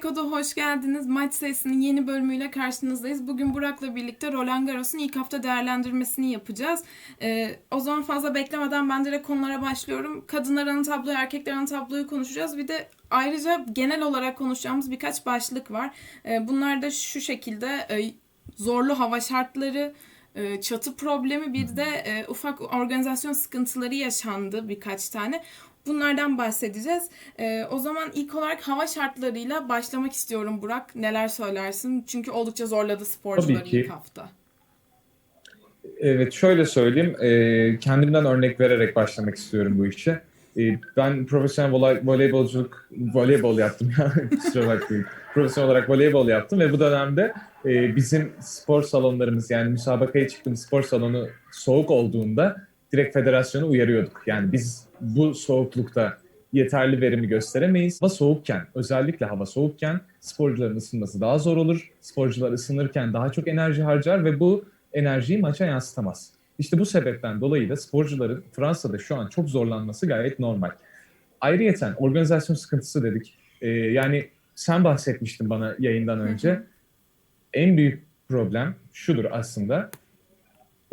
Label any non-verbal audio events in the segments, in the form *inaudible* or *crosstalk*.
Keko'da hoş geldiniz. Maç sayısının yeni bölümüyle karşınızdayız. Bugün Burak'la birlikte Roland Garros'un ilk hafta değerlendirmesini yapacağız. Ee, o zaman fazla beklemeden ben direkt konulara başlıyorum. Kadınların tabloyu, erkeklerin tabloyu konuşacağız. Bir de ayrıca genel olarak konuşacağımız birkaç başlık var. Ee, bunlar da şu şekilde e, zorlu hava şartları, e, çatı problemi bir de e, ufak organizasyon sıkıntıları yaşandı birkaç tane. Bunlardan bahsedeceğiz. Ee, o zaman ilk olarak hava şartlarıyla başlamak istiyorum Burak. Neler söylersin? Çünkü oldukça zorladı sporcuları Tabii ki. ilk hafta. Evet şöyle söyleyeyim. e, kendimden örnek vererek başlamak istiyorum bu işe. E, ben profesyonel voley- voleybolculuk, voleybol yaptım ya. *laughs* Kusura bakmayın. Profesyonel olarak voleybol yaptım ve bu dönemde e, bizim spor salonlarımız yani müsabakaya çıktığımız spor salonu soğuk olduğunda direkt federasyonu uyarıyorduk. Yani biz bu soğuklukta yeterli verimi gösteremeyiz. Hava soğukken, özellikle hava soğukken sporcuların ısınması daha zor olur. Sporcular ısınırken daha çok enerji harcar ve bu enerjiyi maça yansıtamaz. İşte bu sebepten dolayı da sporcuların Fransa'da şu an çok zorlanması gayet normal. Ayrıyeten organizasyon sıkıntısı dedik. Ee, yani sen bahsetmiştin bana yayından önce. En büyük problem şudur aslında.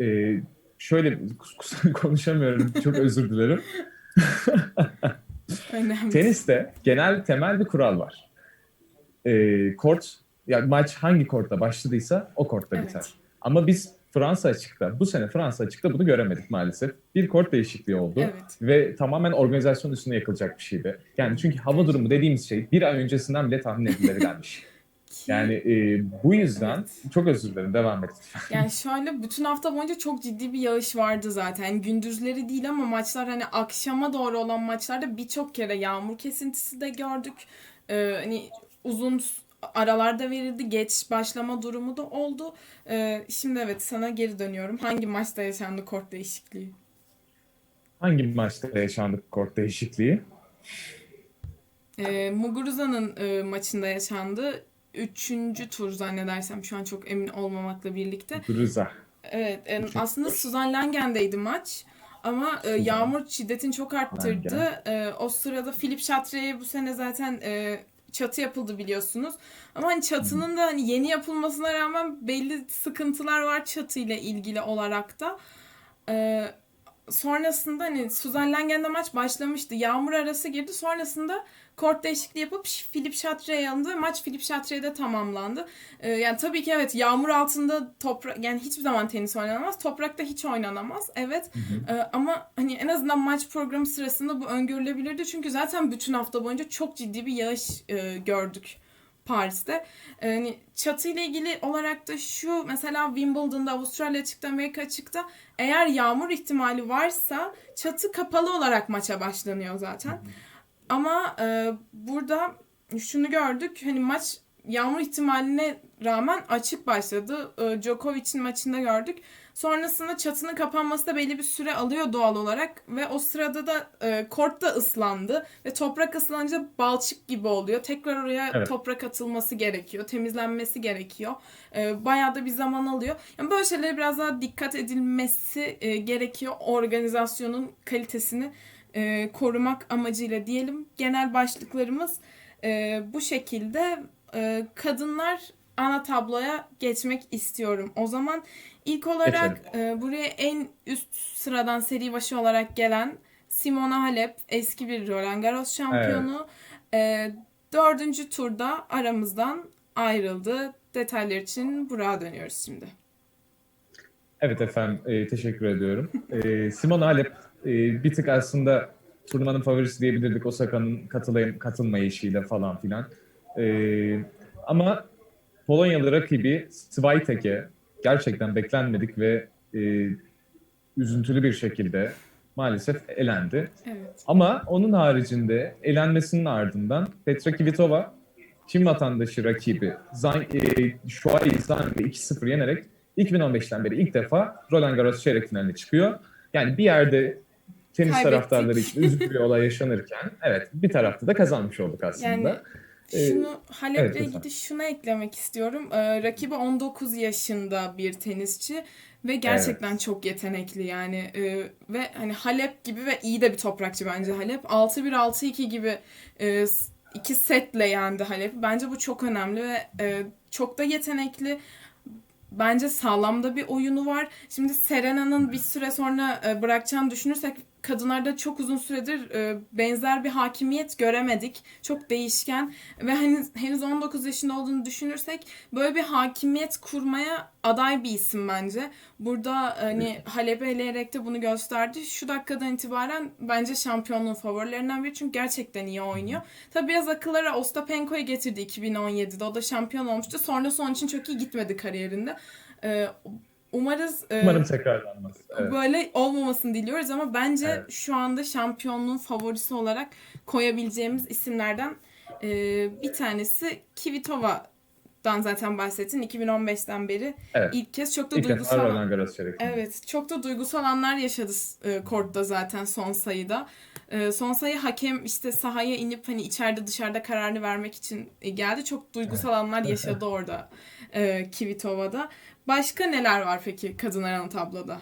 Ee, şöyle *laughs* konuşamıyorum çok özür dilerim. *laughs* Teniste genel temel bir kural var. Ee, kort, yani maç hangi kortta başladıysa o kortta Evet. biter. Ama biz Fransa açıkta, bu sene Fransa açıkta bunu göremedik maalesef. Bir kort değişikliği oldu Evet. ve tamamen organizasyon üstüne yakılacak bir şeydi. Yani çünkü hava durumu dediğimiz şey bir ay öncesinden bile tahmin edilebilenmiş. Ki- *laughs* Yani e, bu yüzden Evet. çok özür dilerim devam et. *laughs* Yani şöyle bütün hafta boyunca çok ciddi bir yağış vardı zaten. Gündüzleri değil ama maçlar hani akşama doğru olan maçlarda birçok kere yağmur kesintisi de gördük. Ee, hani uzun aralarda verildi. Geç başlama durumu da oldu. Ee, şimdi evet sana geri dönüyorum. Hangi maçta yaşandı kort değişikliği? Hangi maçta yaşandı kort değişikliği? Ee, Muguruza'nın e, maçında yaşandı. Üçüncü tur zannedersem şu an çok emin olmamakla birlikte. Gruza. Evet, Üçüncü aslında. Suzan Langen'deydi maç. Ama e, yağmur şiddetini çok arttırdı. E, o sırada Philip Chatre'ye bu sene zaten e, çatı yapıldı biliyorsunuz. Ama hani çatının da hani yeni yapılmasına rağmen belli sıkıntılar var çatıyla ilgili olarak da. E, sonrasında hani Suzan Langen'de maç başlamıştı. Yağmur arası girdi. Sonrasında kort değişikliği yapıp Philip Chatre'ye alındı ve maç Philip Chatre'de tamamlandı. Ee, yani tabii ki evet yağmur altında toprak yani hiçbir zaman tenis oynanamaz. Toprakta hiç oynanamaz. Evet. Ee, ama hani en azından maç programı sırasında bu öngörülebilirdi. Çünkü zaten bütün hafta boyunca çok ciddi bir yağış e, gördük Paris'te. Ee, hani çatıyla ilgili olarak da şu mesela Wimbledon'da Avustralya çıktı Amerika çıktı. Eğer yağmur ihtimali varsa çatı kapalı olarak maça başlanıyor zaten. Ama e, burada şunu gördük. Hani maç yağmur ihtimaline rağmen açık başladı. E, Djokovic'in maçında gördük. Sonrasında çatının kapanması da belli bir süre alıyor doğal olarak ve o sırada da e, kort da ıslandı ve toprak ıslanınca balçık gibi oluyor. Tekrar oraya Evet. toprak atılması gerekiyor, temizlenmesi gerekiyor. E, bayağı da bir zaman alıyor. Yani böyle şeylere biraz daha dikkat edilmesi e, gerekiyor organizasyonun kalitesini e, korumak amacıyla diyelim. Genel başlıklarımız e, bu şekilde. E, kadınlar ana tabloya geçmek istiyorum. O zaman ilk olarak e, buraya en üst sıradan seri başı olarak gelen Simona Halep eski bir Roland Garros şampiyonu. E, dördüncü turda aramızdan ayrıldı. Detaylar için Burak'a dönüyoruz şimdi. Evet efendim, e, teşekkür ediyorum. E, Simona Halep e, bir tık aslında turnuvanın favorisi diyebilirdik Osaka'nın katılayım, katılmayışıyla falan filan. E, ama Polonyalı rakibi Swiatek'e gerçekten beklenmedik ve e, üzüntülü bir şekilde maalesef elendi. Evet. Ama onun haricinde elenmesinin ardından Petra Kvitova Çin vatandaşı rakibi Zhang, e, Shuai Zhang'ı 2-0 yenerek 2015'ten beri ilk defa Roland Garros çeyrek finaline çıkıyor. Yani bir yerde tenis Kaybettik. taraftarları için üzücü bir olay yaşanırken evet bir tarafta da kazanmış olduk aslında. Yani Ee, şunu Halep'le evet, ilgili şunu eklemek istiyorum. Ee, rakibi 19 yaşında bir tenisçi ve gerçekten çok yetenekli yani Ee, ve hani Halep gibi ve iyi de bir toprakçı bence Halep. 6-1 6-2 gibi e, iki setle yendi Halep'i. Bence bu çok önemli ve e, çok da yetenekli. Bence sağlam da bir oyunu var. Şimdi Serena'nın bir süre sonra e, bırakacağını düşünürsek kadınlarda çok uzun süredir e, benzer bir hakimiyet göremedik. Çok değişken ve hani henüz 19 yaşında olduğunu düşünürsek böyle bir hakimiyet kurmaya aday bir isim bence. Burada hani Halep'i eleyerek de bunu gösterdi. Şu dakikadan itibaren bence şampiyonluğun favorilerinden biri çünkü gerçekten iyi oynuyor. Tabi biraz akıllara Ostapenko'yu getirdi 2017'de. O da şampiyon olmuştu. Sonrası onun için çok iyi gitmedi kariyerinde. Ee, umarız e, Umarım tekrarlanmaz. Evet. böyle olmamasını diliyoruz ama bence Evet. şu anda şampiyonluğun favorisi olarak koyabileceğimiz isimlerden e, bir tanesi Kvitova'dan zaten bahsettin. 2015'ten beri Evet. ilk kez çok da İlk duygusal çeyreği. Evet, çok da duygusal anlar yaşadı e, kortta zaten son sayıda. E, son sayı hakem işte sahaya inip hani içeride dışarıda kararını vermek için e, geldi. Çok duygusal anlar *laughs* yaşadı orada e, Kvitova'da. Başka neler var peki kadınlar ana tabloda?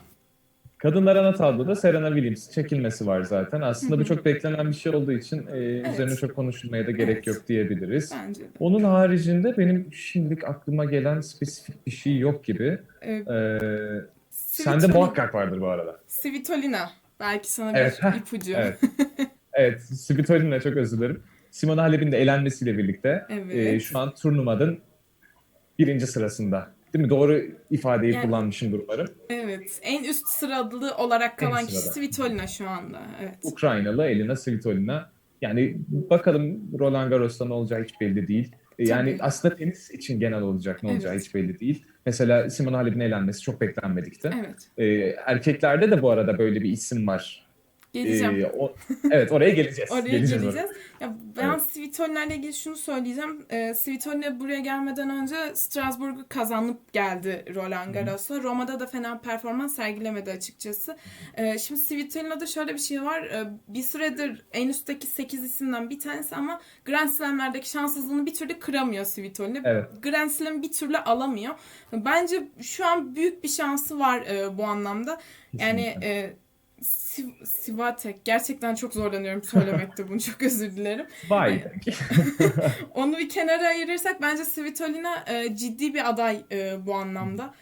Kadınlar ana tabloda Serena Williams çekilmesi var zaten. Aslında bu çok beklenen bir şey olduğu için e, üzerine çok konuşulmaya da gerek Evet. yok diyebiliriz. Bence de. Onun haricinde benim şimdilik aklıma gelen spesifik bir şey yok gibi. E, Ee, sende muhakkak vardır bu arada. Svitolina. Belki sana bir Evet, ipucu. Evet. *laughs* evet, Svitolina çok özür dilerim. Simona Halep'in de elenmesiyle birlikte Evet. e, şu an turnuvanın birinci sırasında. Değil mi? Doğru ifadeyi Yani- kullanmışımdır umarım. Evet. En üst sıralı olarak kalan En kişi sırada. Svitolina şu anda. Evet. Ukraynalı Elina Svitolina. Yani bakalım Roland Garros'ta ne olacağı hiç belli değil. E, Yani Tabii. aslında tenis için genel olacak ne olacağı Evet. hiç belli değil. Mesela Simona Halep'in elenmesi çok beklenmedikti. Evet. E, erkeklerde de bu arada böyle bir isim var. Geleceğim. E, o- evet oraya geleceğiz. *laughs* Oraya Geleceğiz geleceğiz. oraya. Ya ben Evet. Svitolina'yla ilgili şunu söyleyeceğim. Ee, Svitolina buraya gelmeden önce Strasbourg'u kazanıp geldi Roland Garros'a. Roma'da da fena performans sergilemedi açıkçası. Ee, şimdi Svitolina'da şöyle bir şey var. Ee, bir süredir en üstteki 8 isimden bir tanesi ama Grand Slam'lerdeki şanssızlığını bir türlü kıramıyor Svitolina. Evet. Grand Slam'ı bir türlü alamıyor. Bence şu an büyük bir şansı var e, bu anlamda. Yani Kesinlikle. e, Siv- Sivatek gerçekten çok zorlanıyorum söylemekte bunu çok özür dilerim. Vay. *laughs* Onu bir kenara ayırırsak bence Svitolina e, ciddi bir aday e, bu anlamda.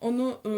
Onu e,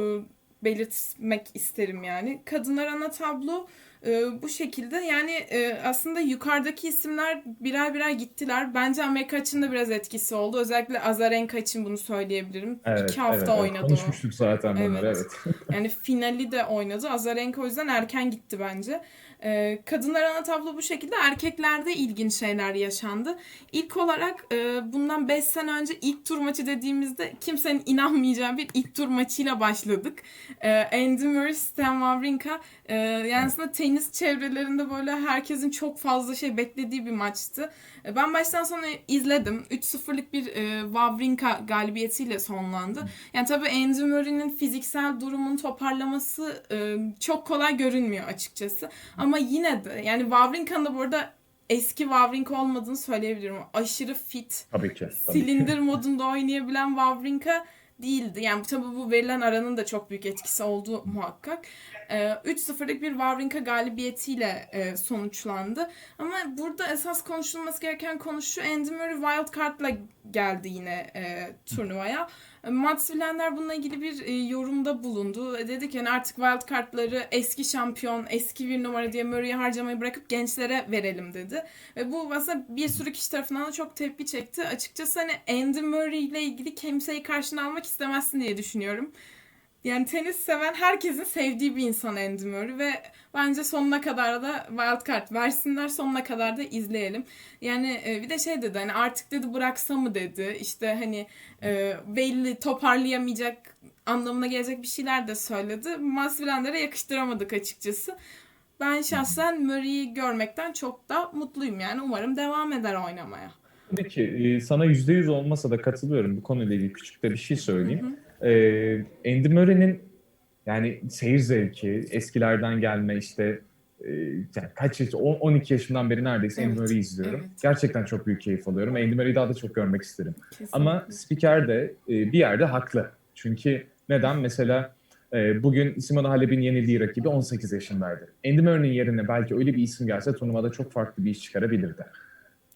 belirtmek isterim yani. Kadınlar ana tablo e, bu şekilde. Yani e, aslında yukarıdaki isimler birer birer gittiler. Bence Amerika için de biraz etkisi oldu. Özellikle Azarenka için bunu söyleyebilirim. Evet, İki hafta evet, oynadı. Konuşmuştuk zaten bunları Evet. evet. *laughs* Yani finali de oynadı. Azarenka o yüzden erken gitti bence. Ee, kadınlar ana tablo bu şekilde. Erkeklerde ilginç şeyler yaşandı. İlk olarak e, bundan 5 sene önce ilk tur maçı dediğimizde kimsenin inanmayacağı bir ilk tur maçıyla başladık. Ee, Andy Murray, Stan Wawrinka. e, yani aslında tenis çevrelerinde böyle herkesin çok fazla şey beklediği bir maçtı. E, Ben baştan sona izledim. 3-0'lık bir e, Wawrinka galibiyetiyle sonlandı. Yani tabii Andy Murray'nin fiziksel durumun toparlaması e, çok kolay görünmüyor açıkçası. Ama yine de yani Wawrinka'nın da bu arada eski Wawrinka olmadığını söyleyebilirim. Aşırı fit, Tabii ki. Tabii ki. silindir *laughs* modunda oynayabilen Wawrinka değildi. Yani tabii bu verilen aranın da çok büyük etkisi olduğu muhakkak. Ee, 3-0'lık bir Wawrinka galibiyetiyle e, sonuçlandı. Ama burada esas konuşulması gereken konu şu Andy Murray wild card'la geldi yine e, turnuvaya. E, Mats Wilander bununla ilgili bir e, yorumda bulundu. E, Dedi ki yani artık wild card'ları eski şampiyon, eski bir numara diye Murray'i harcamayı bırakıp gençlere verelim dedi. Ve bu aslında bir sürü kişi tarafından da çok tepki çekti. Açıkçası hani Andy Murray ile ilgili kimseyi karşına almak istemezsin diye düşünüyorum. Yani tenis seven herkesin sevdiği bir insan Andy Murray ve bence sonuna kadar da wildcard versinler sonuna kadar da izleyelim. Yani e, bir de şey dedi hani artık dedi bıraksa mı dedi işte hani e, belli toparlayamayacak anlamına gelecek bir şeyler de söyledi. Masvilenlere yakıştıramadık açıkçası. Ben şahsen Murray'i görmekten çok da mutluyum yani umarım devam eder oynamaya. Tabii ki e, sana %100 olmasa da katılıyorum. Bu konuyla ilgili küçük de bir şey söyleyeyim. Ee, Andy Murray'nin yani seyir zevki, eskilerden gelme işte e, yani kaç yaş, 10 12 yaşımdan beri neredeyse Evet, Andy Murray'i izliyorum. evet. Gerçekten çok büyük keyif alıyorum. Andy Murray'i daha da çok görmek isterim. Kesinlikle. Ama spiker de e, bir yerde haklı. Çünkü neden? Mesela e, bugün Simona Halep'in yenildiği rakibi 18 yaşındaydı. Andy Murray'nin yerine belki öyle bir isim gelse turnuvada çok farklı bir iş çıkarabilirdi.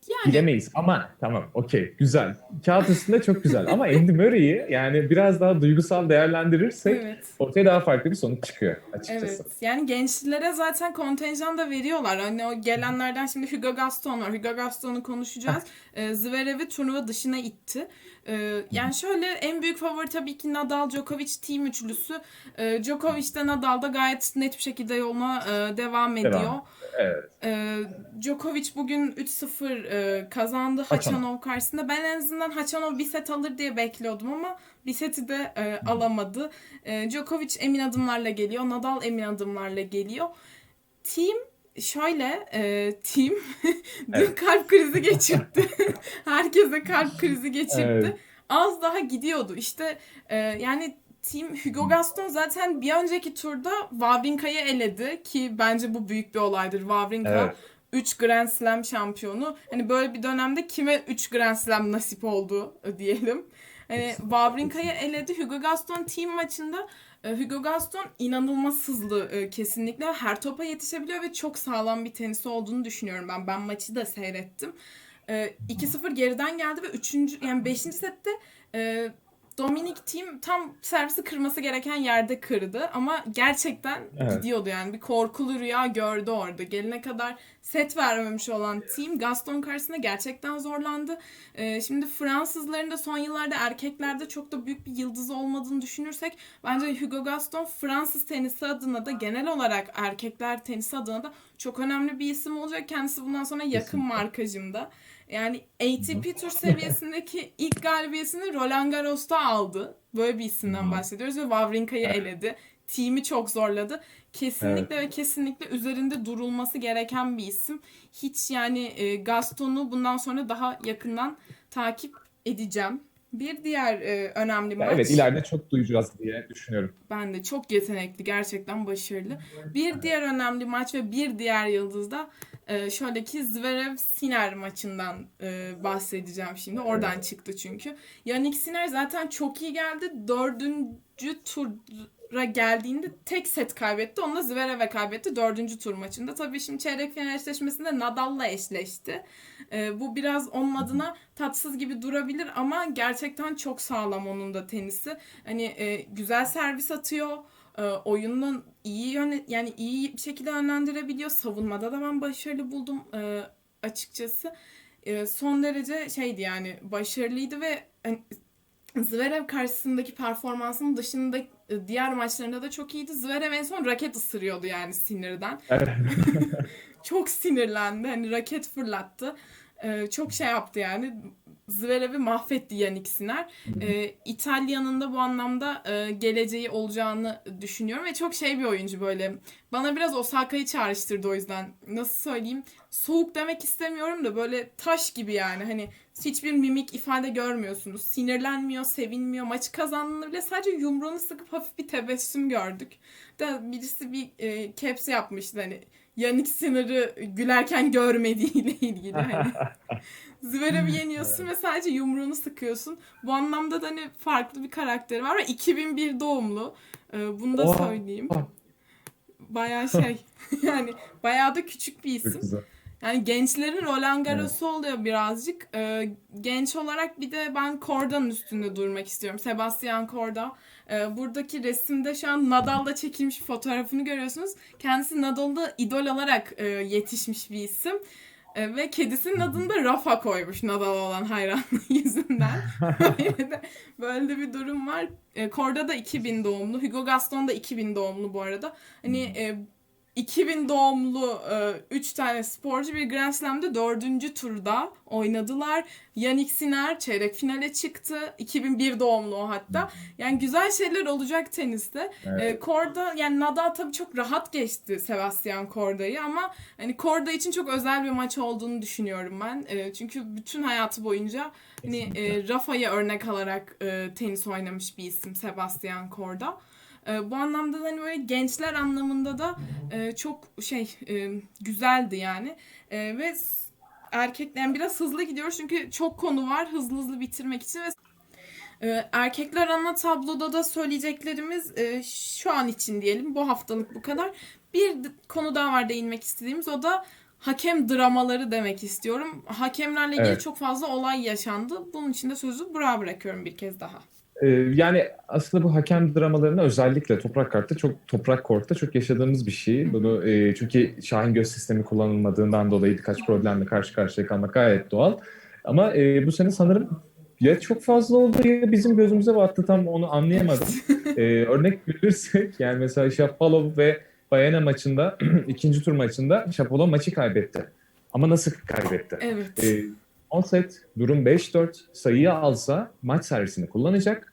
Yani Bilemeyiz ama tamam okey güzel. Kağıt üstünde çok güzel ama Andy Murray'i yani biraz daha duygusal değerlendirirsek evet. ortaya daha farklı bir sonuç çıkıyor açıkçası. Evet. Yani gençlere zaten kontenjan da veriyorlar. Hani o gelenlerden şimdi Hugo Gaston var. Hugo Gaston'u konuşacağız. *laughs* Ee, Zverev'i turnuva dışına itti. Ee, yani şöyle en büyük favori tabii ki Nadal Djokovic team üçlüsü. Ee, Djokovic de Nadal da gayet net bir şekilde yoluna e, devam ediyor. Evet. Ee, Djokovic bugün 3-0 e, kazandı Haçanov. Haçanov karşısında. Ben en azından Haçanov bir set alır diye bekliyordum ama bir seti de e, alamadı. E, Djokovic emin adımlarla geliyor. Nadal emin adımlarla geliyor. Team şöyle e, team *laughs* dün Evet. kalp krizi geçirdi. *laughs* Herkese kalp krizi geçirdi. Evet. Az daha gidiyordu. İşte e, yani Team Hugo Gaston zaten bir önceki turda Wawrinka'yı eledi ki bence bu büyük bir olaydır. Wawrinka Evet. 3 Grand Slam şampiyonu. Hani böyle bir dönemde kime 3 Grand Slam nasip oldu e, diyelim. Hani Wawrinka'yı eledi. Hugo Gaston team maçında e, Hugo Gaston inanılmaz hızlı e, kesinlikle. Her topa yetişebiliyor ve çok sağlam bir tenisi olduğunu düşünüyorum ben. Ben maçı da seyrettim. E, 2-0 geriden geldi ve 3. yani 5. sette Dominic Thiem tam servisi kırması gereken yerde kırdı ama gerçekten Evet. gidiyordu yani bir korkulu rüya gördü orada. Gelene kadar set vermemiş olan Team Gaston karşısında gerçekten zorlandı. Ee, şimdi Fransızların da son yıllarda erkeklerde çok da büyük bir yıldızı olmadığını düşünürsek bence Hugo Gaston Fransız tenisi adına da genel olarak erkekler tenisi adına da çok önemli bir isim olacak. Kendisi bundan sonra yakın Kesinlikle. markajında. Yani ATP tur seviyesindeki ilk galibiyesini Roland Garros'ta aldı. Böyle bir isimden bahsediyoruz ve Wawrinka'yı Evet. eledi. Team'i çok zorladı. Kesinlikle ve kesinlikle üzerinde durulması gereken bir isim. Hiç yani e, Gaston'u bundan sonra daha yakından takip edeceğim. Bir diğer e, önemli maç. evet ileride çok duyacağız diye düşünüyorum. Ben de çok yetenekli, gerçekten başarılı. Bir diğer önemli maç ve bir diğer yıldız da e, şöyle ki Zverev Sinner maçından e, bahsedeceğim şimdi. Oradan çıktı çünkü. Yannick Sinner zaten çok iyi geldi. Dördüncü tura geldiğinde tek set kaybetti. Onu da Zverev'e kaybetti dördüncü tur maçında. Tabii şimdi çeyrek final eşleşmesinde Nadal'la eşleşti. E, bu biraz onun adına tatsız gibi durabilir ama gerçekten çok sağlam onun da tenisi. Hani e, güzel servis atıyor. E, oyunun iyi yöne yani iyi bir şekilde yönlendirebiliyor. Savunmada da ben başarılı buldum e, açıkçası. E, son derece şeydi yani başarılıydı ve hani, Zverev karşısındaki performansının dışında diğer maçlarında da çok iyiydi. Zverev en son raket ısırıyordu yani sinirden. Evet. *laughs* Çok sinirlendi. Hani raket fırlattı. E, çok şey yaptı yani. Zverev'i mahvetti Yannick Sinner. E, İtalya'nın da bu anlamda e, geleceği olacağını düşünüyorum ve çok şey bir oyuncu böyle. Bana biraz Osaka'yı çağrıştırdı o yüzden. Nasıl söyleyeyim? Soğuk demek istemiyorum da böyle taş gibi yani. Hani hiçbir mimik ifade görmüyorsunuz. Sinirlenmiyor, sevinmiyor. Maçı kazandığında bile sadece yumruğunu sıkıp hafif bir tebessüm gördük. Da birisi bir e, caps yapmıştı hani Yannick Sinner'ı gülerken görmediğiyle *laughs* ilgili hani. *laughs* Zverev'i yeniyorsun ve sadece yumruğunu sıkıyorsun. Bu anlamda da hani farklı bir karakteri var ve 2001 doğumlu. Ee, bunu da Oha. söyleyeyim. Bayağı şey *laughs* yani bayağı da küçük bir Çok isim. güzel. Yani gençlerin Roland Garros'u oluyor birazcık. Ee, genç olarak bir de ben Corda'nın üstünde durmak istiyorum. Sebastian Corda. Ee, buradaki resimde şu an Nadal'da çekilmiş fotoğrafını görüyorsunuz. Kendisi Nadal'da idol alarak e, yetişmiş bir isim. E, ve kedisinin adını da Rafa koymuş Nadal olan hayranlığı *laughs* yüzünden. *laughs* böyle, de, böyle de bir durum var. E, Corda da 2000 doğumlu. Hugo Gaston da 2000 doğumlu bu arada. Hani e, 2000 doğumlu 3 tane sporcu bir Grand Slam'da 4. turda oynadılar. Yannick Sinner çeyrek finale çıktı. 2001 doğumlu o hatta. Yani güzel şeyler olacak teniste. Evet. E, Korda yani Nadal tabii çok rahat geçti Sebastian Korda'yı ama hani Korda için çok özel bir maç olduğunu düşünüyorum ben. E, çünkü bütün hayatı boyunca hani e, Rafa'yı örnek alarak e, tenis oynamış bir isim Sebastian Korda. E, bu anlamda da hani böyle gençler anlamında da e, çok şey e, güzeldi yani. E, ve erkekler yani biraz hızlı gidiyoruz çünkü çok konu var hızlı hızlı bitirmek için ve erkekler ana tabloda da söyleyeceklerimiz şu an için diyelim bu haftalık bu kadar. Bir konu daha var değinmek istediğimiz o da hakem dramaları demek istiyorum. Hakemlerle ilgili Evet. çok fazla olay yaşandı. Bunun için de sözü Burak'a bırakıyorum bir kez daha. Ee, yani aslında bu hakem dramalarını özellikle toprak kartta çok toprak kortta çok yaşadığımız bir şey. Bunu e, çünkü Şahin göz sistemi kullanılmadığından dolayı birkaç problemle karşı karşıya kalmak gayet doğal. Ama e, bu sene sanırım ya çok fazla oldu ya bizim gözümüze battı tam onu anlayamadım. Ee, *laughs* örnek verirsek yani mesela Şapalov ve Bayana maçında *clears throat* ikinci tur maçında Şapalov maçı kaybetti. Ama nasıl kaybetti? Evet. Ee, on set durum 5-4 sayıyı alsa maç servisini kullanacak.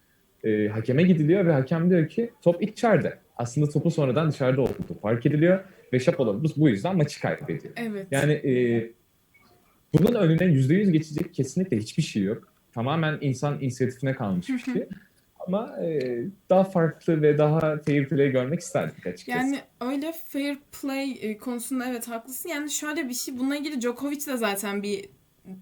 Ee, hakeme gidiliyor ve hakem diyor ki top içeride. Aslında topu sonradan dışarıda olduğu fark ediliyor ve Şapalov bu- bu yüzden maçı kaybediyor. Evet. Yani e, bunun önüne %100 geçecek kesinlikle hiçbir şey yok. Tamamen insan inisiyatifine kalmış bir şey. Ama e, daha farklı ve daha fair play görmek isterdik açıkçası. Yani öyle fair play e, konusunda evet haklısın. Yani şöyle bir şey bununla ilgili Djokovic de zaten bir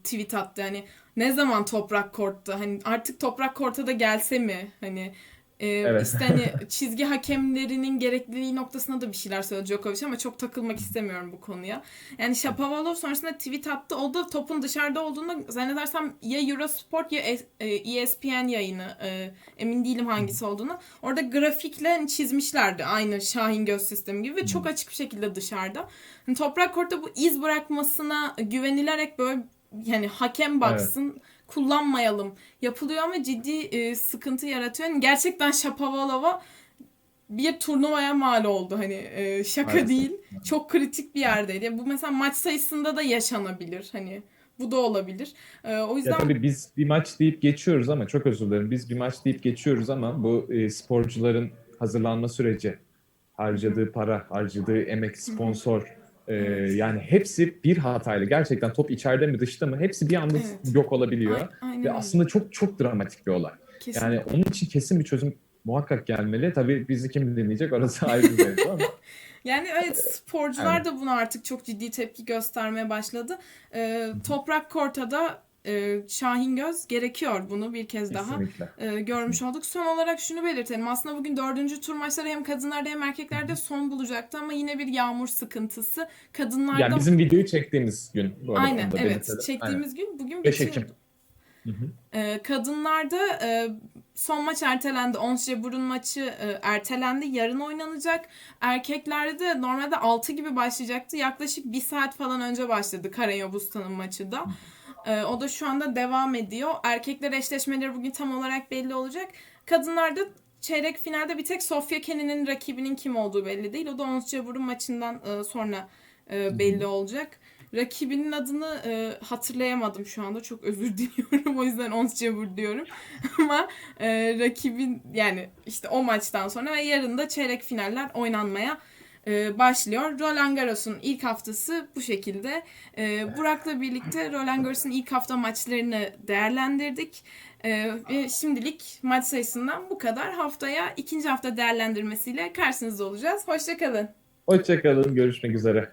tweet attı. Hani ne zaman toprak kortta hani artık toprak korta da gelse mi hani e, Evet. işte hani *laughs* çizgi hakemlerinin gerekliliği noktasında da bir şeyler söyledi Djokovic ama çok takılmak istemiyorum bu konuya. Yani Shapovalov sonrasında tweet attı. O da topun dışarıda olduğunda zannedersem ya Eurosport ya E- e, ESPN yayını e, emin değilim hangisi olduğunu. Orada grafikle hani çizmişlerdi aynı Şahin göz sistemi gibi ve çok açık bir şekilde dışarıda. Hani toprak kortta bu iz bırakmasına güvenilerek böyle yani hakem baksın kullanmayalım yapılıyor ama ciddi e, sıkıntı yaratıyor. Yani gerçekten Shapovalov'a bir turnuvaya mal oldu hani e, şaka Maalesef. değil. Çok kritik bir yerdeydi. Bu mesela maç sayısında da yaşanabilir hani bu da olabilir. E, o yüzden Ya tabii biz bir maç deyip geçiyoruz ama çok özür dilerim. Biz bir maç deyip geçiyoruz ama bu e, sporcuların hazırlanma süreci, harcadığı para, harcadığı emek, sponsor e, Evet. yani hepsi bir hatayla gerçekten top içeride mi dışta mı hepsi bir anda Evet. yok olabiliyor. A- Ve öyle. aslında çok çok dramatik bir olay. Kesin. Yani onun için kesin bir çözüm muhakkak gelmeli. Tabii bizi kim dinleyecek orası ayrı bir mevzu ama. *laughs* Yani evet sporcular Evet. da buna artık çok ciddi tepki göstermeye başladı. Ee, toprak kortada e, Şahin Göz gerekiyor bunu bir kez daha Kesinlikle. e, görmüş olduk. Son olarak şunu belirtelim. Aslında bugün dördüncü tur maçları hem kadınlarda hem erkeklerde son bulacaktı ama yine bir yağmur sıkıntısı. Kadınlarda Yani bizim videoyu çektiğimiz gün. Bu arada aynen evet belirtelim. çektiğimiz gün bugün 5 bitiyordu. Ekim. Hı hı. Ee, kadınlarda e, son maç ertelendi. Ons Burun maçı e, ertelendi. Yarın oynanacak. Erkeklerde de normalde 6 gibi başlayacaktı. Yaklaşık bir saat falan önce başladı Karayobustan'ın maçı da. Ee, o da şu anda devam ediyor. Erkekler eşleşmeleri bugün tam olarak belli olacak. Kadınlarda çeyrek finalde bir tek Sofia Kenin'in rakibinin kim olduğu belli değil. O da Ons Burun maçından e, sonra e, belli olacak. Rakibinin adını e, hatırlayamadım şu anda. Çok özür *laughs* diliyorum. O yüzden Ons Cebur diyorum. *laughs* Ama e, rakibin yani işte o maçtan sonra ve yarın da çeyrek finaller oynanmaya e, başlıyor. Roland Garros'un ilk haftası bu şekilde. E, Burak'la birlikte Roland Garros'un ilk hafta maçlarını değerlendirdik. E, şimdilik maç sayısından bu kadar. Haftaya ikinci hafta değerlendirmesiyle karşınızda olacağız. Hoşçakalın. Hoşçakalın. Görüşmek üzere.